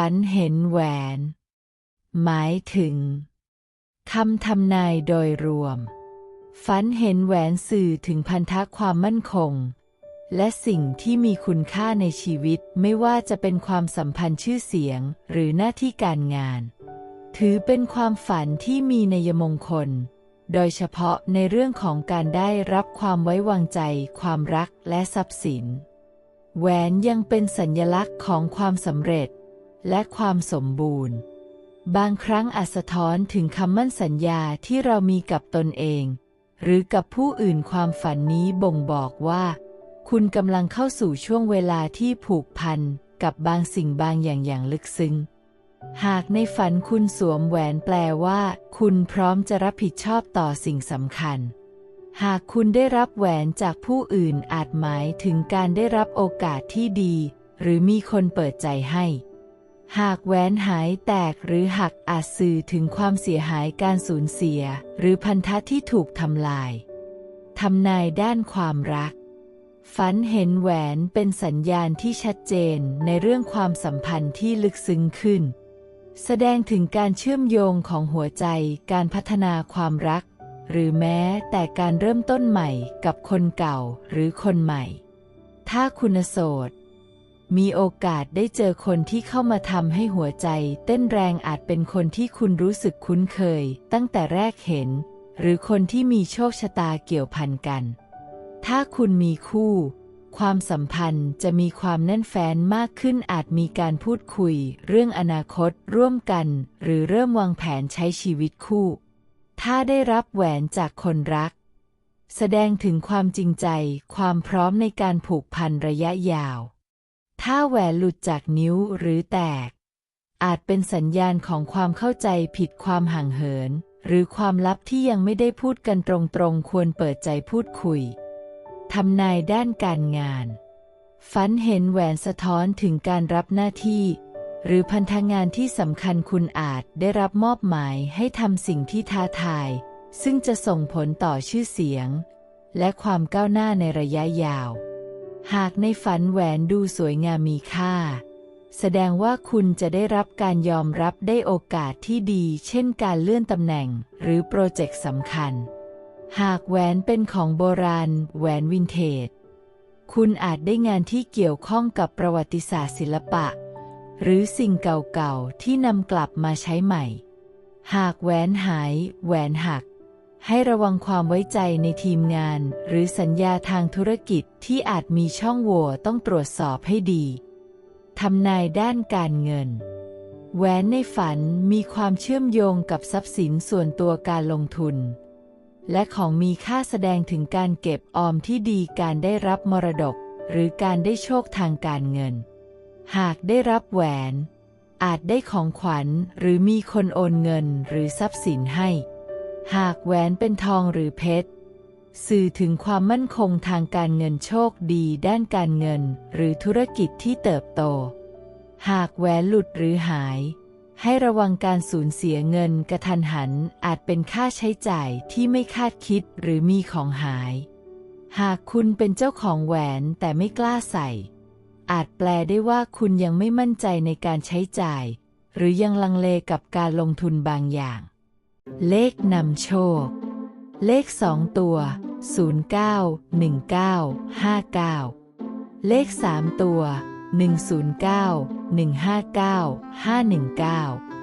ฝันเห็นแหวน หมายถึงคำทำนายโดยรวม ฝันเห็นแหวนสื่อถึงพันธะความมั่นคง และสิ่งที่มีคุณค่าในชีวิตไม่ว่าจะเป็นความสัมพันธ์ชื่อเสียงหรือหน้าที่การงาน ถือเป็นความฝันที่มีในยมงคล โดยเฉพาะในเรื่องของการได้รับความไว้วางใจ ความรักและทรัพย์สิน แหวนยังเป็นสัญลักษณ์ของความสำเร็จ และความสมบูรณ์ บางครั้งอาจสะท้อนถึงคำมั่นสัญญาที่เรามีกับตนเอง หรือกับผู้อื่นความฝันนี้บ่งบอกว่า คุณกำลังเข้าสู่ช่วงเวลาที่ผูกพันกับบางสิ่งบางอย่างอย่างลึกซึ้ง หากในฝันคุณสวมแหวนแปลว่า คุณพร้อมจะรับผิดชอบต่อสิ่งสำคัญหากคุณได้รับแหวนจากผู้อื่นอาจหมายถึงการได้รับโอกาสที่ดี หรือมีคนเปิดใจให้ หากแหวนหายแตกหรือหักอาจสื่อถึงความเสียหายการสูญเสีย หรือพันธะที่ถูกทำลาย ทำนายด้านความรัก ฝันเห็นแหวนเป็นสัญญาณที่ชัดเจนในเรื่องความสัมพันธ์ที่ลึกซึ้งขึ้น แสดงถึงการเชื่อมโยงของหัวใจ การพัฒนาความรัก หรือแม้แต่การเริ่มต้นใหม่กับคนเก่าหรือคนใหม่ ถ้าคุณโสด มีโอกาสได้เจอคนที่เข้ามาทำให้หัวใจ เต้นแรงอาจเป็นคนที่คุณรู้สึกคุ้นเคย ตั้งแต่แรกเห็น หรือคนที่มีโชคชะตาเกี่ยวพันกัน ถ้าคุณมีคู่ ความสัมพันธ์จะมีความแน่นแฟ้นมากขึ้นอาจมีการพูดคุย เรื่องอนาคตร่วมกัน หรือเริ่มวางแผนใช้ชีวิตคู่ ถ้าได้รับแหวนจากคนรัก แสดงถึงความจริงใจ ความพร้อมในการผูกพันระยะยาว ถ้าแหวนหลุดจากนิ้วหรือแตก อาจเป็นสัญญาณของความเข้าใจผิดความห่างเหิน หรือความลับที่ยังไม่ได้พูดกันตรงๆ ควรเปิดใจพูดคุยทำนายด้านการงาน ฝันเห็นแหวนสะท้อนถึงการรับหน้าที่ หรือพันธงานที่สำคัญคุณอาจได้รับมอบหมายให้ทำสิ่งที่ท้าทาย ซึ่งจะส่งผลต่อชื่อเสียง และความก้าวหน้าในระยะยาว หากในฝันแหวนดูสวยงามมีค่า แสดงว่าคุณจะได้รับการยอมรับได้โอกาสที่ดี เช่นการเลื่อนตำแหน่งหรือโปรเจกต์สำคัญ หากแหวนเป็นของโบราณ แหวนวินเทจ คุณอาจได้งานที่เกี่ยวข้องกับประวัติศาสตร์ศิลปะ หรือสิ่งเก่าๆที่นำกลับมาใช้ใหม่ หากแหวนหาย แหวนหัก ให้ระวังความไว้ใจในทีมงาน หรือสัญญาทางธุรกิจที่อาจมีช่องโหว่ต้องตรวจสอบให้ดีทำนายด้านการเงิน แหวนในฝันมีความเชื่อมโยงกับทรัพย์สินส่วนตัวการลงทุน และของมีค่าแสดงถึงการเก็บออมที่ดีการได้รับมรดก หรือการได้โชคทางการเงิน หากได้รับแหวน อาจได้ของขวัญหรือมีคนโอนเงินหรือทรัพย์สินให้ หากแหวนเป็นทองหรือเพชร สื่อถึงความมั่นคงทางการเงินโชคดีด้านการเงิน หรือธุรกิจที่เติบโต หากแหวนหลุดหรือหาย ให้ระวังการสูญเสียเงินกระทันหันอาจเป็นค่าใช้จ่ายที่ไม่คาดคิดหรือมีของหาย หากคุณเป็นเจ้าของแหวนแต่ไม่กล้าใส่ อาจแปลได้ว่าคุณยังไม่มั่นใจในการใช้จ่าย หรือยังลังเลกับการลงทุนบางอย่าง เลขนำโชค เลขสองตัว 09 19 59 เลขสามตัว 109 159 519